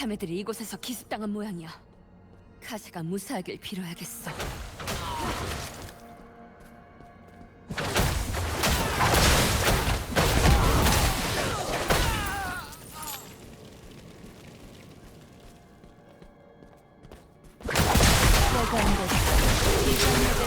자매들이 이곳에서 기습당한 모양이야. 카시가 무사하길 빌어야겠어. 내가 안 됐어. 비전력의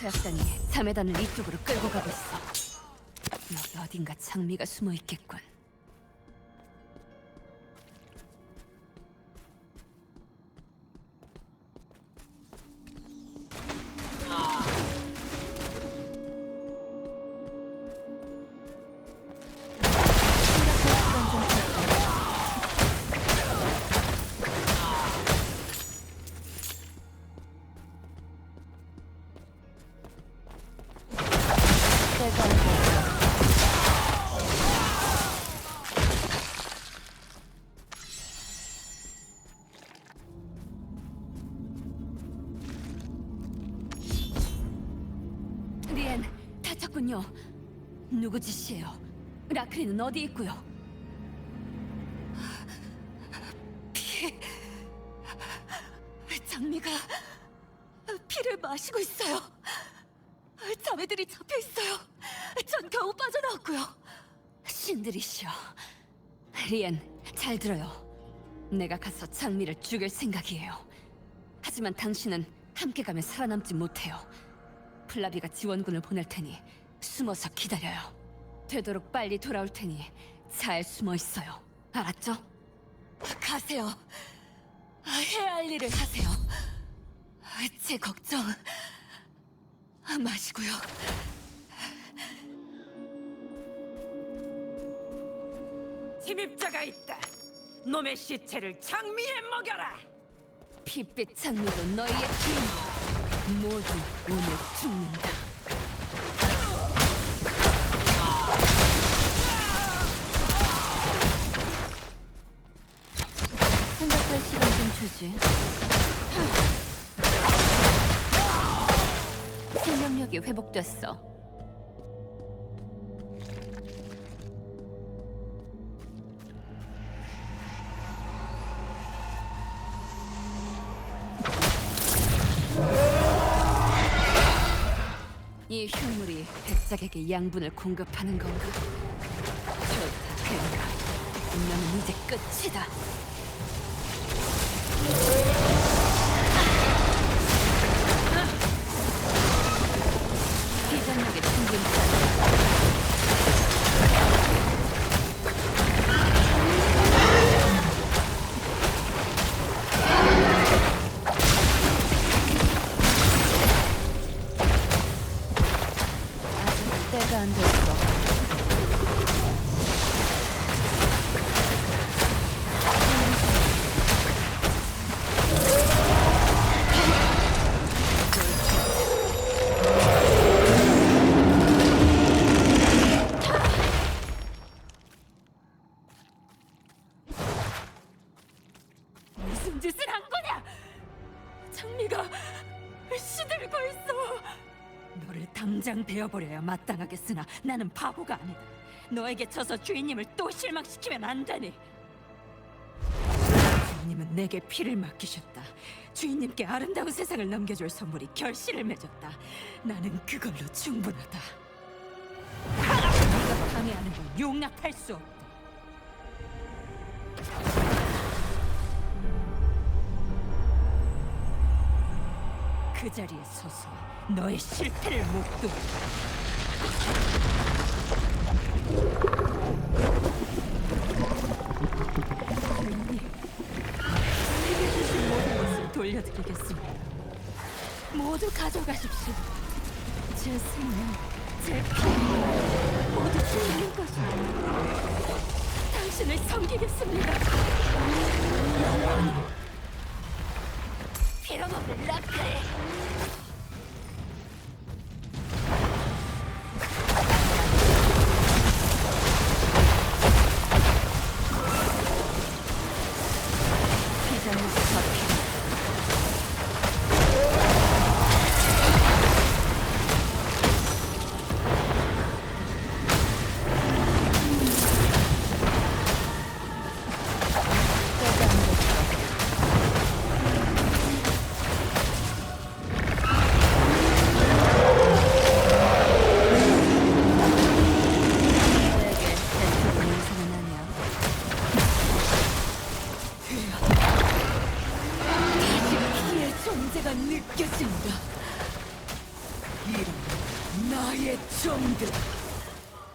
서였다니 자매단을 이쪽으로 끌고 가고 있어. 여기 어딘가 장미가 숨어 있겠군. 누구 짓이에요? 라크리는 어디 있고요? 피... 장미가 피를 마시고 있어요. 자매들이 잡혀 있어요. 전 겨우 빠져나왔고요. 신들이시여. 리엔, 잘 들어요. 내가 가서 장미를 죽일 생각이에요. 하지만 당신은 함께 가면 살아남지 못해요. 플라비가 지원군을 보낼 테니 숨어서 기다려요. 되도록 빨리 돌아올 테니 잘 숨어 있어요. 알았죠? 가세요. 해야 할 일을 하세요. 제 걱정 마시고요. 침입자가 있다. 놈의 시체를 장미에 먹여라. 핏빛 장미도 너희의 주인이야. 모두 오늘 죽는다. 생각할 시간 좀 주지. 생명력이 회복됐어. 이 흉물이 백작에게 양분을 공급하는 건가? 좋다, 그런가. 너는 이제 끝이다. 장미가 시들고 있어. 너를 당장 베어버려야 마땅하겠으나 나는 바보가 아니다. 너에게 쳐서 주인님을 또 실망시키면 안 되니. 주인님은 내게 피를 맡기셨다. 주인님께 아름다운 세상을 넘겨줄 선물이 결실을 맺었다. 나는 그걸로 충분하다. 네가 방해하는 건 용납할 수 없다. 그그 자리에 서서 너의 실패를 목도 주인님, 제게 주신 모든 것을 돌려드리겠습니다. 모두 가져가십시오. 제 생명, 제 피, 모두 주인님 것입니다. 당신을 섬기겠습니다. 빌어먹을 라크레.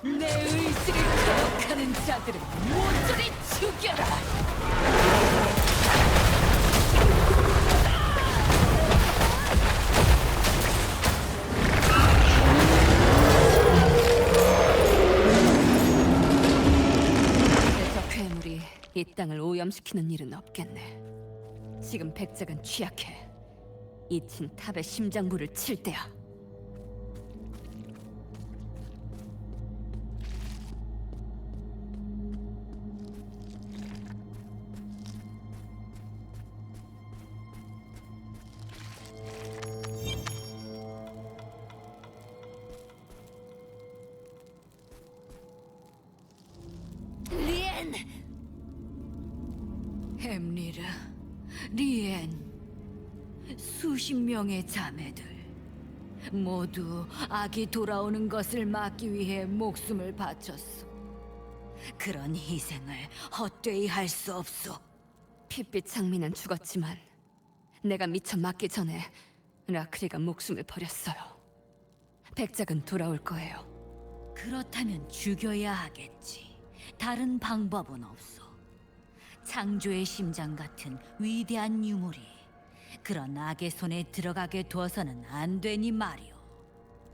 내 의지를 거역하는 자들을 모조리 죽여라. 저 괴물이 이 땅을 오염시키는 일은 없겠네. 지금 백작은 취약해. 이친 탑의 심장부를 칠 때야. 리엔! 햄리르, 리엔, 수십 명의 자매들 모두 아기 돌아오는 것을 막기 위해 목숨을 바쳤어. 그런 희생을 헛되이 할 수 없어. 핏빛 장미는 죽었지만 내가 미쳐 맞기 전에 라크리가 목숨을 버렸어요. 백작은 돌아올 거예요. 그렇다면 죽여야 하겠지. 다른 방법은 없어. 창조의 심장 같은 위대한 유물이 그런 악의 손에 들어가게 두어서는 안 되니 말이오.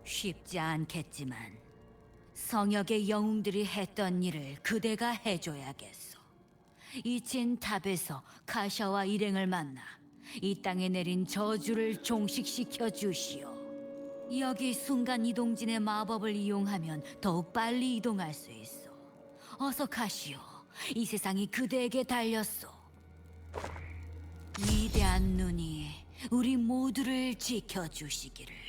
쉽지 않겠지만 성역의 영웅들이 했던 일을 그대가 해줘야겠어. 이친 탑에서 카샤와 일행을 만나 이 땅에 내린 저주를 종식시켜 주시오. 여기 순간 이동진의 마법을 이용하면 더욱 빨리 이동할 수 있어. 어서 가시오. 이 세상이 그대에게 달렸어. 위대한 눈이 우리 모두를 지켜주시기를.